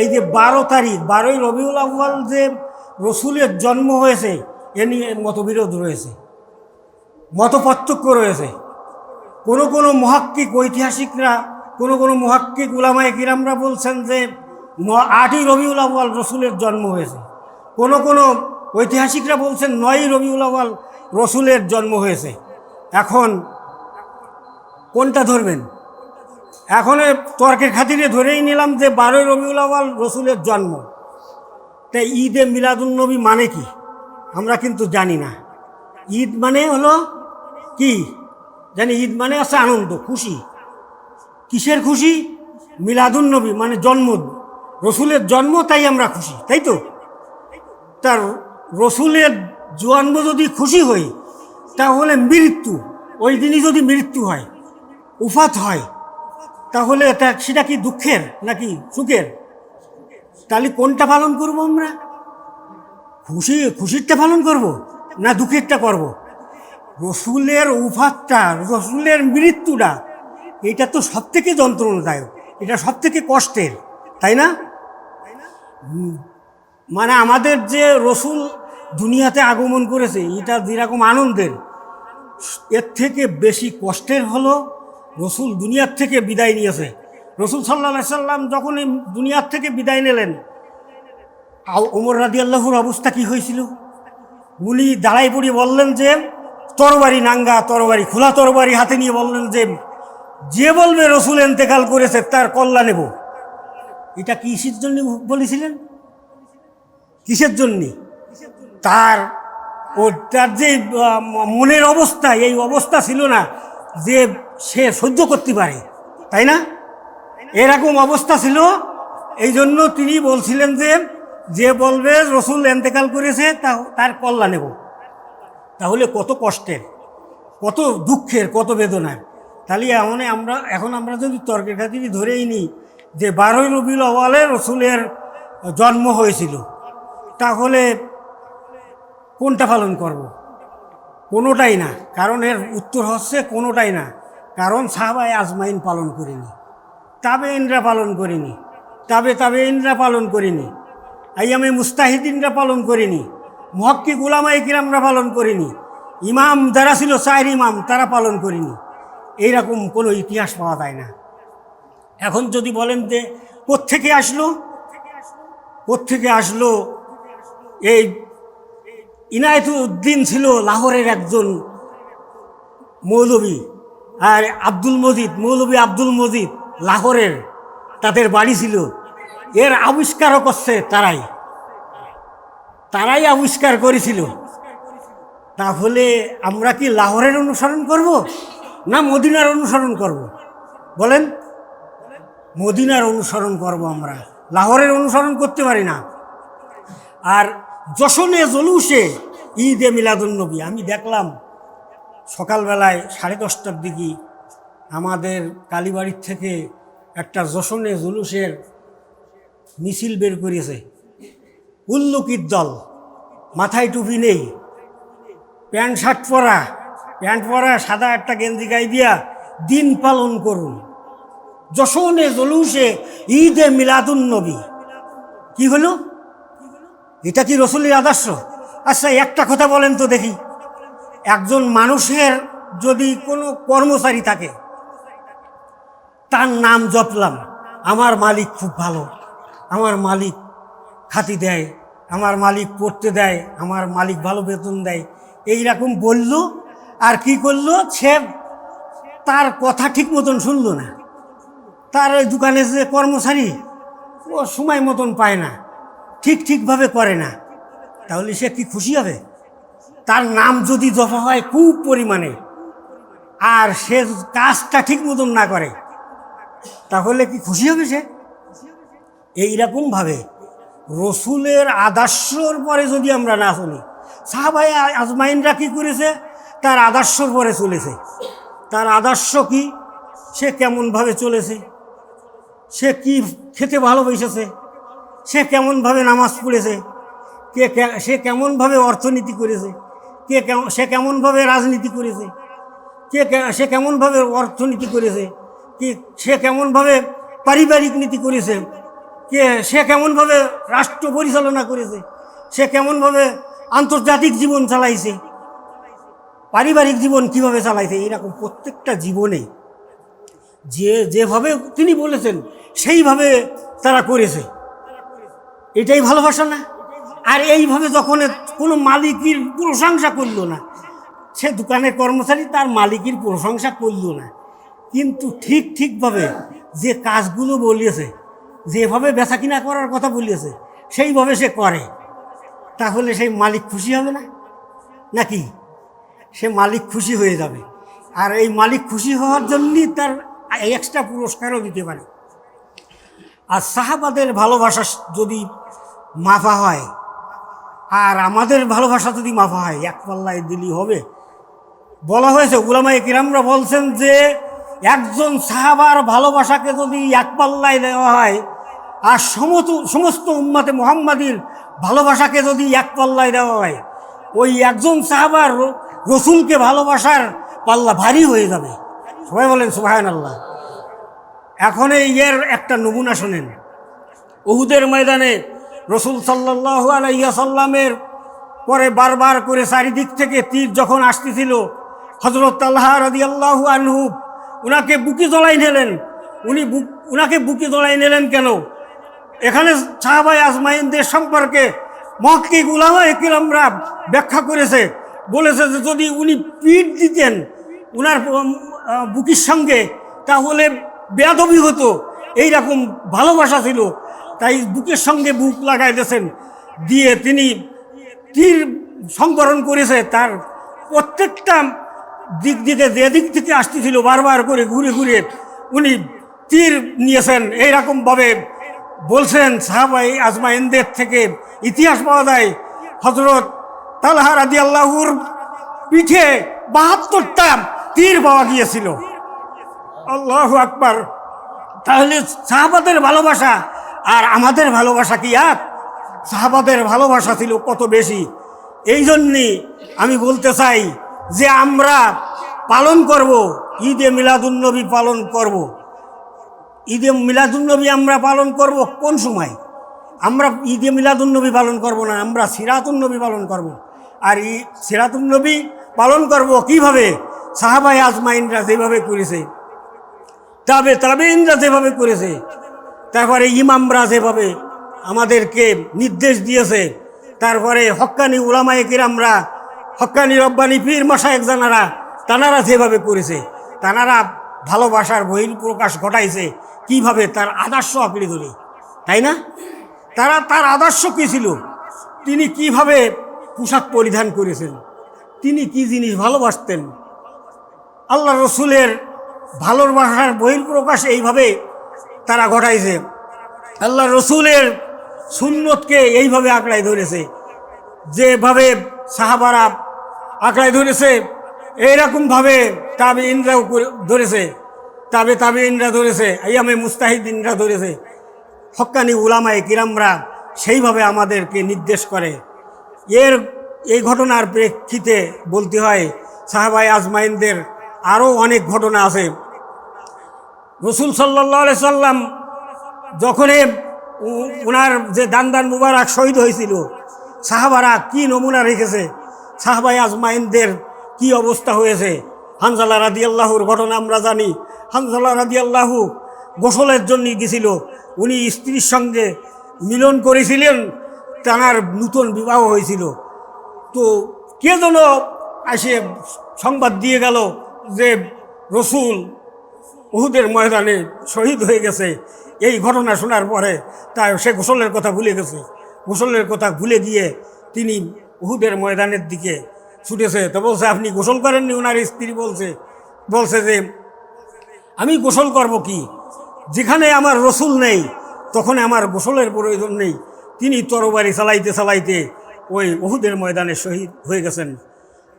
এই যে বারো তারিখ, বারোই রবিউল আউ্বাল যে রসুলের জন্ম হয়েছে, এ নিয়ে মতবিরোধ রয়েছে, মতপার্থক্য রয়েছে। কোনো কোনো মহাক্কিক ঐতিহাসিকরা, কোনো কোনো মহাক্কিক উলামায় কিরামরা বলছেন যে আটই রবিউল আউ্বাল রসুলের জন্ম হয়েছে। কোনো কোনো ঐতিহাসিকরা বলছেন নয়ই রবিউল আউ্বাল রসুলের জন্ম হয়েছে। এখন কোনটা ধরবেন? এখন তর্কের খাতিরে ধরেই নিলাম যে বারোই রবিউল আউ্বাল রসুলের জন্ম। তা ঈদে মিলাদুলনবী মানে কি? আমরা কিন্তু জানি না। ঈদ মানে হলো কি? জানি ঈদ মানে আছে আনন্দ, খুশি। কিসের খুশি? মিলাদুলনবী মানে জন্ম। রসুলের জন্ম, তাই আমরা খুশি, তাই তো? তার রসুলের জন্ম যদি খুশি হই তাহলে মৃত্যু, ওই দিনই যদি মৃত্যু হয়, উফাত হয় তাহলে তা সেটা কি দুঃখের নাকি সুখের? তাহলে কোনটা পালন করব আমরা? খুশি, খুশিরটা পালন করব না দুঃখেরটা করব? রসুলের উফাতটা রসুলের মৃত্যুটা, এটা তো সব থেকে যন্ত্রণাদায়ক, এটা সব থেকে কষ্টের, তাই না? মানে আমাদের যে রসুল দুনিয়াতে আগমন করেছে, এটা যেরকম আনন্দের, এর থেকে বেশি কষ্টের হলো রসুল দুনিয়ার থেকে বিদায় নিয়েছে। রসুল সাল্লা সাল্লাম যখন এই দুনিয়ার থেকে বিদায় নিলেন ওমর রাদি আল্লাহর অবস্থা কি হয়েছিল? উনি দাঁড়াই পড়িয়ে বললেন যে, তরবারি নাঙ্গা, তরবারি খোলা তরবারি হাতে নিয়ে বললেন যে যে বলবে রসুল এন্তেকাল করেছে তার কল্যাণ নেব। এটা কিসের জন্য বলেছিলেন? কিসের জন্যে? তার ও তার যে মনের অবস্থা, এই অবস্থা ছিল না যে সে সহ্য করতে পারে, তাই না? এরকম অবস্থা ছিল। এই জন্য তিনি বলছিলেন যে যে বলবে রসুল এন্তেকাল করেছে, তা তার কল্যাণ নেব। তাহলে কত কষ্টের, কত দুঃখের, কত বেদনার। তাহলে এমন আমরা, এখন আমরা যদি তর্কের খাতিরে ধরেই নিই যে, বারোই রবিউল আওয়ালে রসুলের জন্ম হয়েছিল, তাহলে কোনটা পালন করব। কোনোটাই না। কারণ এর উত্তর হচ্ছে কোনোটাই না। কারণ সাহাবায় আজমাইন পালন করিনি তাবে ইনরা পালন করিনি, তাবে তাবে ইনরা পালন করিনি, আইয়ামে মুস্তাহিদিনরা পালন করিনি, মহক্কি গুলামাই কিরামরা পালন করিনি, ইমাম যারা ছিল চার ইমাম তারা পালন করিনি। এইরকম কোনো ইতিহাস পাওয়া যায় না। এখন যদি বলেন যে কোত্থেকে আসলো কোত্থেকে আসলো, এই ইনায়তুদ্দিন ছিল লাহোরের একজন মৌলবী। আর আব্দুল মজিদ মৌলবী আব্দুল মজিদ লাহোরের তাদের বাড়ি ছিল। এর আবিষ্কারও করছে তারাই। তারাই আবিষ্কার করেছিল। তাহলে আমরা কি লাহোরের অনুসরণ করব না মদিনার অনুসরণ করব? বলেন। মদিনার অনুসরণ করব আমরা। লাহোরের অনুসরণ করতে পারি না। আর যশনে জলুসে ঈদে মিলাদুন্নবী আমি দেখলাম সকালবেলায় সাড়ে দশটার দিকে আমাদের কালীবাড়ির থেকে একটা যশনে জুলুসের মিছিল বের করেছে। উল্লুকির দল। মাথায় টুপি নেই। প্যান্ট, শার্ট পরা। প্যান্ট পরা, সাদা একটা গেঞ্জি গায়ে দিয়া দিন পালন করুন। যশনে জলুসে ঈদে মিলাদুন্নবী কি হলো? এটা কি রসুলের আদর্শ? আচ্ছা একটা কথা বলেন তো দেখি। একজন মানুষের যদি কোনো কর্মচারী থাকে, তার নাম জপলাম। আমার মালিক খুব ভালো। আমার মালিক খাতি দেয়। আমার মালিক পড়তে দেয়। আমার মালিক ভালো বেতন দেয়। এই রকম বলল, আর কি করল? সে তার কথা ঠিক মতন শুনলো না। তার ওই দোকানে যে কর্মচারী, ও সময় মতন পায় না। ঠিক ঠিকভাবে করে না। তাহলে সে কি খুশি হবে? তার নাম যদি জপা হয় খুব পরিমাণে। আর সে কাজটা ঠিক মতন না করে, তাহলে কি খুশি হবে সে? এইরকমভাবে রসুলের আদর্শর পরে যদি আমরা না চলি সাহাবাই আজমাইনরা কি করেছে? তার আদর্শর পরে চলেছে। তার আদর্শ কি? সে কেমনভাবে চলেছে? সে কি খেতে ভালোবেসেছে? সে কেমনভাবে নামাজ পড়েছে? কে- সে কেমনভাবে অর্থনীতি করেছে? কে কেম- সে কেমনভাবে রাজনীতি করেছে? কে- সে কেমনভাবে অর্থনীতি করেছে? কি, সে কেমনভাবে পারিবারিক নীতি করেছে? কে, সে কেমনভাবে রাষ্ট্র পরিচালনা করেছে? সে কেমনভাবে আন্তর্জাতিক জীবন চালাইছে? পারিবারিক জীবন কীভাবে চালাইছে? এরকম প্রত্যেকটা জীবনে যে, যেভাবে তিনি বলেছেন, সেইভাবে তারা করেছে। এটাই ভালোবাসা না? আর এইভাবে যখন কোনো মালিকের প্রশংসা করল না, সে দোকানের কর্মচারী তার মালিকের প্রশংসা করল না। কিন্তু ঠিক ঠিকভাবে যে কাজগুলো বলিয়েছে, যেভাবে বেচা কিনা করার কথা বলিয়েছে, সেইভাবে সে করে। তাহলে সেই মালিক খুশি হবে না? নাকি? সে মালিক খুশি হয়ে যাবে। আর এই মালিক খুশি হওয়ার জন্যই তার এক্সট্রা পুরস্কারও দিতে পারে। আর সাহাবাদের ভালোবাসা যদি মাফা হয় আর আমাদের ভালোবাসা যদি মাফা হয়, এক পাল্লায় দিলি হবে। বলা হয়েছে গুলামাই কিরামরা বলছেন যে, একজন সাহাবার ভালোবাসাকে যদি এক পাল্লায় দেওয়া হয়, আর সমস্ত সমস্ত উম্মাতে মোহাম্মদীর ভালোবাসাকে যদি এক পাল্লায় দেওয়া হয়, ওই একজন সাহাবার রসুলকে ভালোবাসার পাল্লা ভারী হয়ে যাবে। সবাই বলেন সুবাহান আল্লাহ এখন এই এর একটা নমুনা শোনেন। উহুদের ময়দানে রসুল সাল্লাহ আলাইসাল্লামের পরে বারবার করে চারিদিক থেকে তীর যখন আসতেছিল হজরত আল্লাহ রদি আল্লাহু আনহু উনাকে বুকি জড়াই নিলেন। উনি বুক উনাকে বুকি জড়াই নিলেন কেন? এখানে সাহাবাই আজমাইনদের সম্পর্কে মহকি গুলামা একিরামরা ব্যাখ্যা করেছে। বলেছে যে যদি উনি পিঠ দিতেন উনার বুকির সঙ্গে, তাহলে বেয়াদবি হতো। এইরকম ভালোবাসা ছিল। তাই বুকের সঙ্গে বুক লাগাই দিয়েছেন। দিয়ে তিনি তীর সংবরণ করেছে, তার প্রত্যেকটা দিক দিকে যে দিক থেকে আসতেছিল বারবার করে ঘুরে ঘুরে উনি তীর নিয়েছেন। এইরকমভাবে বলছেন সাহাবাই আজমাইনদের থেকে ইতিহাস পাওয়া যায় হজরত তালহা রাদি আল্লাহুর পিঠে বাহাত্তরটা তীর পাওয়া গিয়েছিল। আল্লাহ আকবার। তাহলে সাহাবাদের ভালোবাসা আর আমাদের ভালোবাসা কি এক? সাহাবাদের ভালোবাসা ছিল কত বেশি। এই জন্যে আমি বলতে চাই যে আমরা পালন করব, ঈদে মিলাদুন্নবী পালন করব। ঈদে মিলাদুন্নবী আমরা পালন করব কোন সময়? আমরা ঈদে মিলাদুন্নবী পালন করব না, আমরা সিরাতুন্নবী পালন করব। আর ই সিরাতুন্নবী পালন করব কীভাবে? সাহাবাই আজমাইনরা যেভাবে করেছে, তবে তাবেইনরা যেভাবে করেছে তারপরে ইমামরা যেভাবে আমাদেরকে নির্দেশ দিয়েছে, তারপরে হক্কানি উলামায়ে কিরামরা হক্কানি রব্বানি পীর মশায়েক জানারা, তানারা যেভাবে করেছে, তানারা ভালোবাসার বহির প্রকাশ ঘটাইছে, কীভাবে তার আদর্শ আঁকড়ে ধরে, তাই না? তারা তার আদর্শ কী ছিল? তিনি কীভাবে পোশাক পরিধান করেছেন? তিনি কি জিনিস ভালোবাসতেন? আল্লাহ রসুলের ভালোবাসার বহির্প্রকাশ এইভাবে তারা ঘটাইছে। আল্লাহ রসুলের সুন্নতকে এইভাবে আঁকড়াই ধরেছে। যেভাবে সাহাবারা আঁকড়াই ধরেছে, এইরকমভাবে তাবে ইন্দ্রাও ধরেছে। তাবে তাবে ইন্দ্রা ধরেছে ইয়ামে মুস্তাহিদিনরা ধরেছে। হক্কানি উলামায় কিরামরা সেইভাবে আমাদেরকে নির্দেশ করে। এর, এই ঘটনার প্রেক্ষিতে বলতে হয় সাহাবাই আজমাইনদের আরও অনেক ঘটনা আছে। রসুল সাল্লাহ সাল্লাম যখনই ওনার যে দান দান মুবারক শহীদ হয়েছিল, সাহাবারা কি নমুনা রেখেছে? সাহাবাই আজমাইনদের কি অবস্থা হয়েছে? হানজালা রাদি আল্লাহুর ঘটনা আমরা জানি। হানজালা রাদি আল্লাহু গোসলের জন্য গেছিল। উনি স্ত্রীর সঙ্গে মিলন করেছিলেন, তার নূতন বিবাহ হয়েছিল। তো কে যেন এসে সংবাদ দিয়ে গেল যে রসুল উহুদের ময়দানে শহীদ হয়ে গেছে। এই ঘটনা শোনার পরে তাই সে গোসলের কথা ভুলে গেছে। গোসলের কথা ভুলে গিয়ে তিনি উহুদের ময়দানের দিকে ছুটেছে। তো বলছে, আপনি গোসল করেননি? ওনার স্ত্রী বলছে বলছে যে, আমি গোসল করব কি? যেখানে আমার রসুল নেই, তখন আমার গোসলের প্রয়োজন নেই। তিনি তরবারি চালাইতে চালাইতে ওই ওহুদের ময়দানে শহীদ হয়ে গেছেন।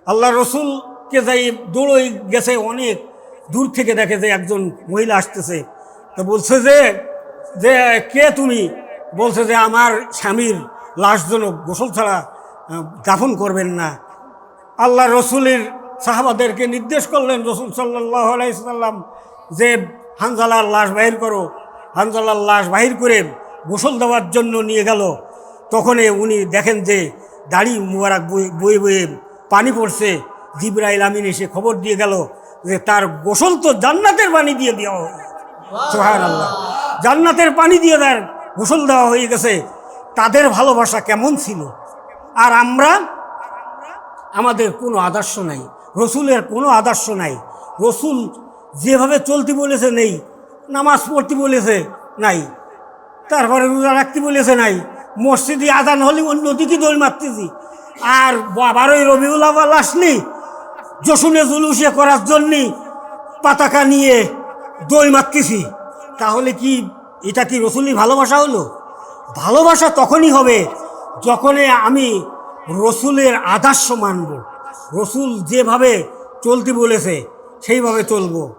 আল্লাহ রসুলকে যাই দৌড়ই গেছে অনেক দূর থেকে দেখে যে একজন মহিলা আসতেছে। তো বলছে যে যে কে তুমি? বলছে যে, আমার স্বামীর লাশ যেন গোসল ছাড়া দাফন করবেন না। আল্লাহ রসুলের সাহাবাদেরকে নির্দেশ করলেন, রসুল সাল্লাহ আলাইসাল্লাম যে হানজালার লাশ বাহির করো। হানজালার লাশ বাহির করে গোসল দেওয়ার জন্য নিয়ে গেল। তখনই উনি দেখেন যে দাড়ি মুবারক বয়ে বয়ে পানি পড়ছে। জিব্রাইল আমিন এসে খবর দিয়ে গেল যে তার গোসল তো জান্নাতের পানি দিয়ে দেওয়া হয় সোহান আল্লাহ জান্নাতের পানি দিয়ে তার গোসল দেওয়া হয়ে গেছে। তাদের ভালোবাসা কেমন ছিল? আর আমরা? আমাদের কোনো আদর্শ নাই। রসুলের কোনো আদর্শ নাই। রসুল যেভাবে চলতে বলেছে নেই। নামাজ পড়তে বলেছে নাই। তারপরে রোজা রাখতে বলেছে নাই। মসজিদে আদান হলে অন্যদিকে দোল মারতেছি। আর বারোই রবিউল আওয়াল আসলি জসুনে জুলুসে করার জন্যে পাতাকা নিয়ে দই মারতেছি তাহলে কি এটা কি রসুলই ভালোবাসা হলো? ভালোবাসা তখনই হবে যখনে আমি রসুলের আদর্শ মানব। রসুল যেভাবে চলতে বলেছে, সেইভাবে চলবো।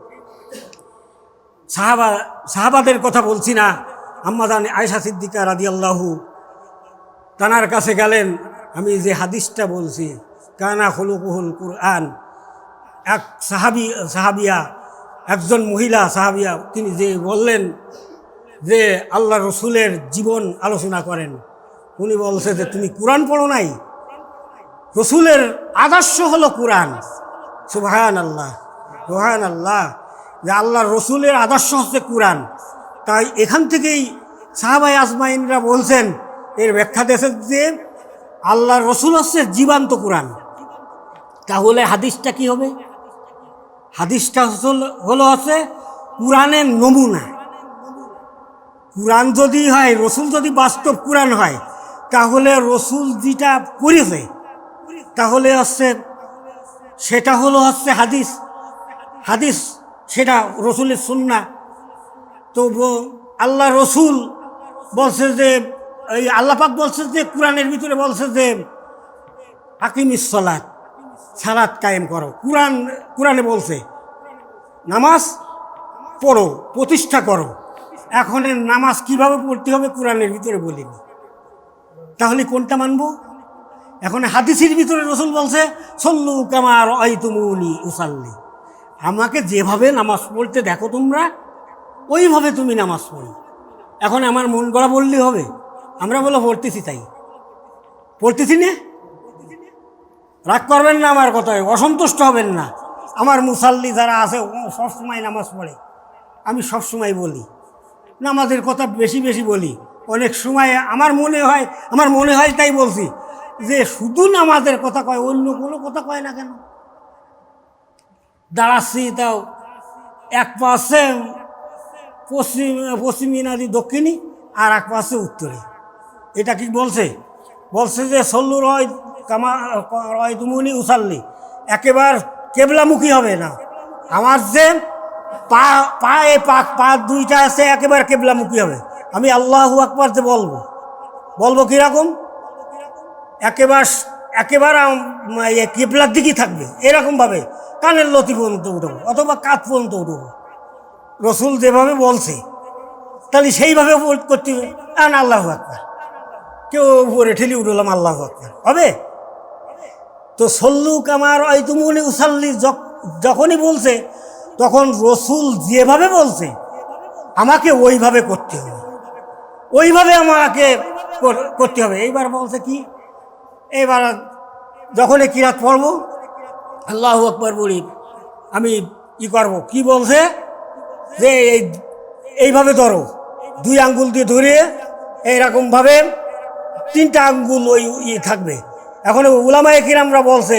সাহাবা, সাহাবাদের কথা বলছি না। আম্মাদান আয়সা সিদ্দিকা আল্লাহু তানার কাছে গেলেন। আমি যে হাদিসটা বলছি, কানা হলুকুহুল কুরআন। এক সাহাবি, সাহাবিয়া, একজন মহিলা সাহাবিয়া, তিনি যে বললেন যে আল্লাহ রসুলের জীবন আলোচনা করেন, উনি বলছে যে তুমি কোরআন পড়ো নাই? রসুলের আদর্শ হলো কোরআন। সুবাহান আল্লাহ সুবাহান আল্লাহ যে আল্লাহ রসুলের আদর্শ হচ্ছে কোরআন। তাই এখান থেকেই সাহাবাই আজমাইনরা বলছেন, এর ব্যাখ্যা দেশের যে আল্লাহ রসুল হচ্ছে জীবান্ত কোরআন। তাহলে হাদিসটা কি হবে? হাদিসটা হল- হচ্ছে কোরআনের নমুনা। কোরআন যদি হয়, রসুল যদি বাস্তব কোরআন হয়, তাহলে রসুল যেটা করেছে, তাহলে হচ্ছে সেটা হলো হচ্ছে হাদিস। হাদিস সেটা রসুলের সুন্না তো আল্লাহ রসুল বলছে যে, এই আল্লাপাক বলছে যে, কোরআনের ভিতরে বলছে যে হাকিম ইসলাত সালাত কায়েম করো। কোরআন, কোরআনে বলছে, নামাজ পড়ো, প্রতিষ্ঠা করো। এখন নামাজ কীভাবে পড়তে হবে কোরআনের ভিতরে বলিনি। তাহলে কোনটা মানবো? এখন হাদিসের ভিতরে রসুল বলছে, সল্লু কামার আই তুমুনি উসাল্লি। আমাকে যেভাবে নামাজ পড়তে দেখো তোমরা, ওইভাবে তুমি নামাজ পড়ো। এখন আমার মন গড়া বললেই হবে। আমরা বলো পড়তেছি তাই। পড়তেছি না? রাগ করবেন না আমার কথায়, অসন্তুষ্ট হবেন না। আমার মুসাল্লি যারা আছে সবসময় নামাজ পড়ে। আমি সবসময় বলি, নামাজের কথা বেশি বেশি বলি। অনেক সময় আমার মনে হয়, আমার মনে হয় তাই বলছি, যে শুধু নামাজের কথা কয়, অন্য কোনো কথা কয় না কেন? দাঁড়াচ্ছি তাও এক পাশে পশ্চিম, পশ্চিমী নদী দক্ষিণী আর এক পাশে উত্তরে। এটা কি বলছে? বলছে যে সল্লুর রয় কামা রয় তুমুনি উসাল্লি। একেবার কেবলামুখী হবে না। আমার যে পা, পায়ে পা পা দুইটা আছে, একেবারে কেবলামুখী হবে। আমি আল্লাহু আকবার যে বলব। বলব কীরকম? একেবার একেবার কেবলার দিকেই থাকবে। এরকমভাবে কানের লতি পর্যন্ত উঠবো, অথবা কাত পর্যন্ত উঠবো। রসুল যেভাবে বলছে, তাহলে সেইভাবে করতে হবে। আন আল্লাহ আকবার। কেউ উপরে ঠেলি উঠলাম, আল্লাহ আকবার। হবে? তো সল্লুক আমার তুমুনি উসাল্লি যখ- যখনই বলছে, তখন রসুল যেভাবে বলছে, আমাকে ওইভাবে করতে হবে। ওইভাবে আমাকে করতে হবে। এইবার বলছে কি? এইবার যখনই কিরাত পড়ব, আল্লাহ আকবর বলি, আমি ই করব। কি বলছে? যে এই এইভাবে ধরো, দুই আঙ্গুল দিয়ে ধরে, এইরকমভাবে তিনটা আঙ্গুল ওই ই থাকবে। এখন উলামায়ে কিরামরা বলছে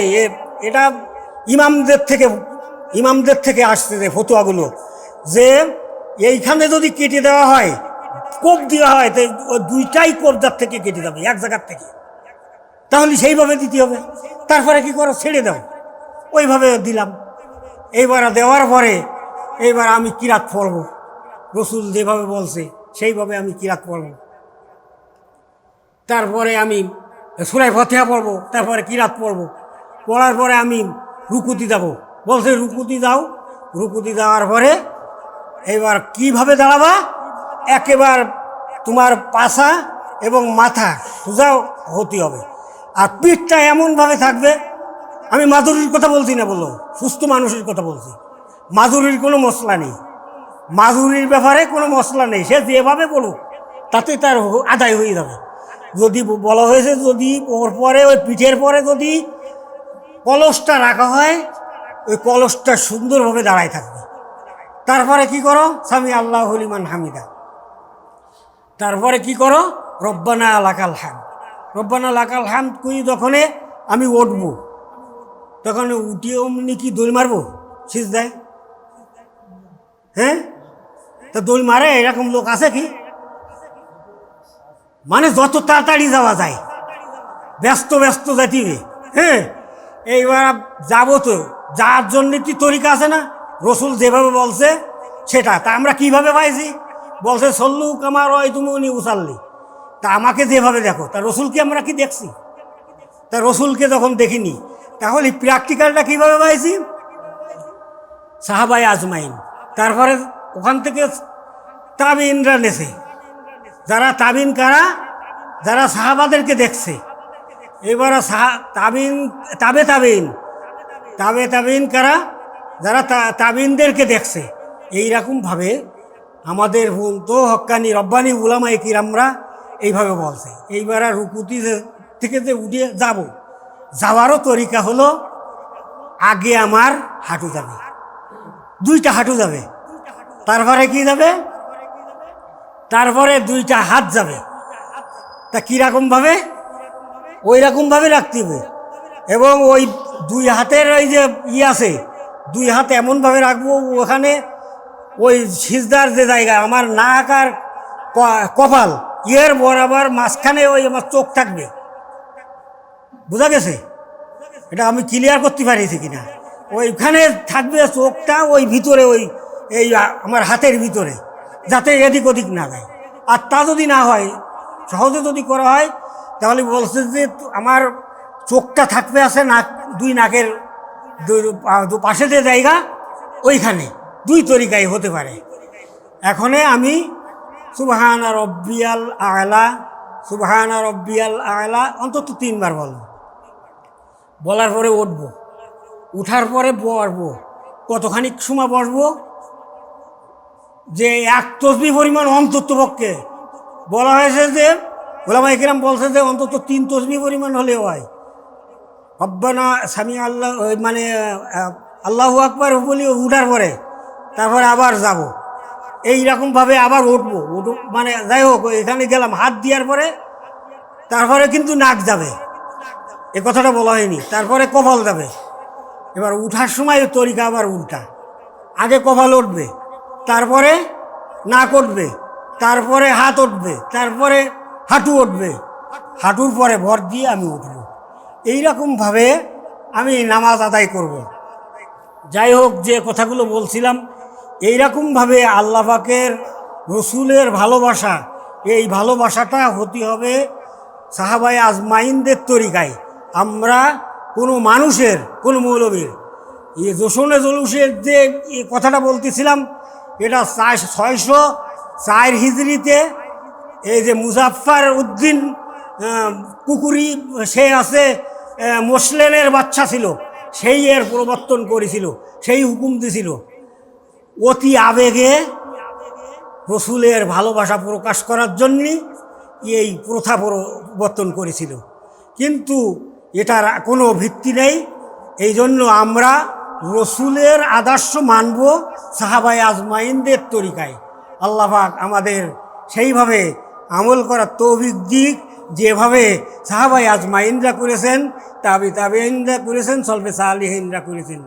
এটা ইমামদের থেকে ইমামদের থেকে আসছে যে ফতুয়াগুলো, যে এইখানে যদি কেটে দেওয়া হয়, কোপ দেওয়া হয়, তো দুইটাই কোপদার থেকে কেটে যাবে, এক জায়গার থেকে। তাহলে সেইভাবে দিতে হবে। তারপরে কি করো? ছেড়ে দাও। ওইভাবে দিলাম। এইবার দেওয়ার পরে, এইবার আমি কিরাত পড়ব। রসুল যেভাবে বলছে, সেইভাবে আমি কিরাত পড়ব। তারপরে আমি সুরাই ফতেহা পড়ব, তারপরে কিরাত পড়ব। পড়ার পরে আমি রুকুতি যাব। বলছে, রুকুতি দাও। রুকুতি দেওয়ার পরে এবার কীভাবে দাঁড়াবা? একেবার তোমার পাশা এবং মাথা সোজাও হতে হবে। আর পিঠটা এমনভাবে থাকবে, আমি মাধুরীর কথা বলছি না বলো সুস্থ মানুষের কথা বলছি। মাধুরীর কোনো মশলা নেই। মাধুরীর ব্যাপারে কোনো মশলা নেই। সে যেভাবে বলুক, তাতে তার আদায় হয়ে যাবে। যদি বলা হয়েছে যদি ওর পরে, ওই পিঠের পরে যদি কলসটা রাখা হয়, ওই কলসটা সুন্দরভাবে দাঁড়ায় থাকবে। তারপরে কি করো? স্বামী আল্লাহ হলিমান হামিদা। তারপরে কি করো? রব্বানা লাকাল হাম রব্বানা লাকাল হাম কুই যখনে আমি উঠবো? তখন উঠিয়ে অমনি কি দোল মারবো? শীষ দেয় হ্যাঁ? তা দোল মারে, এরকম লোক আছে কি? মানে যত তাড়াতাড়ি যাওয়া যায়। ব্যস্ত ব্যস্ত জাতিবে হ্যাঁ এইবার যাব তো। যার জন্য কি তরিকা আছে না? রসুল যেভাবে বলছে, সেটা। তা আমরা কীভাবে পাইছি? বলছে, সল্লু কামার হয় তুমি উনি উসাল্লি। তা আমাকে যেভাবে দেখো। তা রসুলকে আমরা কি দেখছি? তা রসুলকে যখন দেখিনি, তাহলে প্র্যাকটিক্যালটা কীভাবে পাইছি? সাহাবাই আজমাইন। তারপরে ওখান থেকে তাবিনরা নেছে। যারা তাবিন কারা? যারা সাহাবাদেরকে দেখছে। এবার তাবিন, তাবে তাবিন। তাবে তাবিন কারা? যারা তাবিনদেরকে দেখছে। এইরকমভাবে আমাদের তো হক্কানি, রব্বানি উলামাই কিরামরা এইভাবে বলছে। এইবার আর রুকুতি থেকে যে উঠে যাব, যাওয়ারও তরিকা হলো, আগে আমার হাঁটু যাবে। দুইটা হাঁটু যাবে। তারপরে কি যাবে? তারপরে দুইটা হাত যাবে। তা কীরকমভাবে ওই রকমভাবে রাখতে হবে। এবং ওই দুই হাতের ওই যে ই আছে, দুই হাত এমনভাবে রাখব ওখানে ওই সিজদার যে জায়গা, আমার নাক আর কপাল, ইয়ের বরাবর মাঝখানে ওই আমার চোখ থাকবে। বোঝা গেছে? এটা আমি ক্লিয়ার করতে পারিছি কিনা? ওইখানে থাকবে চোখটা ওই ভিতরে, ওই, এই আমার হাতের ভিতরে। যাতে এদিক ওদিক না যায়। আর তা যদি না হয়, সহজে যদি করা হয়, তাহলে বলছে যে আমার চোখটা থাকবে আছে নাক, দুই নাকের পাশে যে জায়গা, ওইখানে। দুই তরিকায় হতে পারে। এখনে আমি সুবহানা রব্বিয়াল আলা, সুবহানা রব্বিয়াল আলা, অন্তত তিনবার বলব। বলার পরে উঠবো। উঠার পরে বসবো। কতখানি সময় বসবো? যে এক তসবি পরিমাণ অন্তত পক্ষে বলা হয়েছে যে ওলামা ইকরাম বলছে যে অন্তত তিন তসবি পরিমাণ হলে হয়। রব্বানা স্বামী আল্লাহ মানে আল্লাহু আকবার বলি উঠার পরে তারপরে আবার যাব। এই রকমভাবে আবার উঠবো। উঠব মানে যাই হোক, এখানে গেলাম, হাত দেওয়ার পরে তারপরে কিন্তু নাক যাবে। এ কথাটা বলা হয়নি। তারপরে কপাল যাবে। এবার উঠার সময় তরিকা আবার উল্টা। আগে কপাল উঠবে। তারপরে নাক উঠবে, তারপরে হাত উঠবে, তারপরে হাঁটু উঠবে। হাঁটুর পরে ভর দিয়ে আমি উঠব। এইরকমভাবে আমি নামাজ আদায় করব। যাই হোক, যে কথাগুলো বলছিলাম, এইরকমভাবে আল্লাহ পাকের রসুলের ভালোবাসা, এই ভালোবাসাটা হতে হবে সাহাবাই আজমাইনদের তরিকায়। আমরা কোনো মানুষের, কোনো মৌলবীর। এই জোসনে জলুসের যে কথাটা বলতেছিলাম এটা ছয়শো চার হিজড়িতে এই যে মুজাফফর উদ্দিন কুকুরি, সে আছে মোসলেনের বাচ্চা ছিল। সেই এর প্রবর্তন করেছিল, সেই হুকুম দিছিল। অতি আবেগে রসুলের ভালোবাসা প্রকাশ করার জন্যই এই প্রথা প্রবর্তন করেছিল। কিন্তু এটার কোনো ভিত্তি নেই। এই জন্য আমরা রসুলের আদর্শ মানব সাহাবাই আজমাইনদের তরিকায়। আল্লাহাক আমাদের সেইভাবে আমল করার তৌফিক দিক, যেভাবে সাহাবাই আজমাইনরা করেছেন, তাবি তাবিনরা করেছেন, সলফে সাহালিহীনরা করেছেন।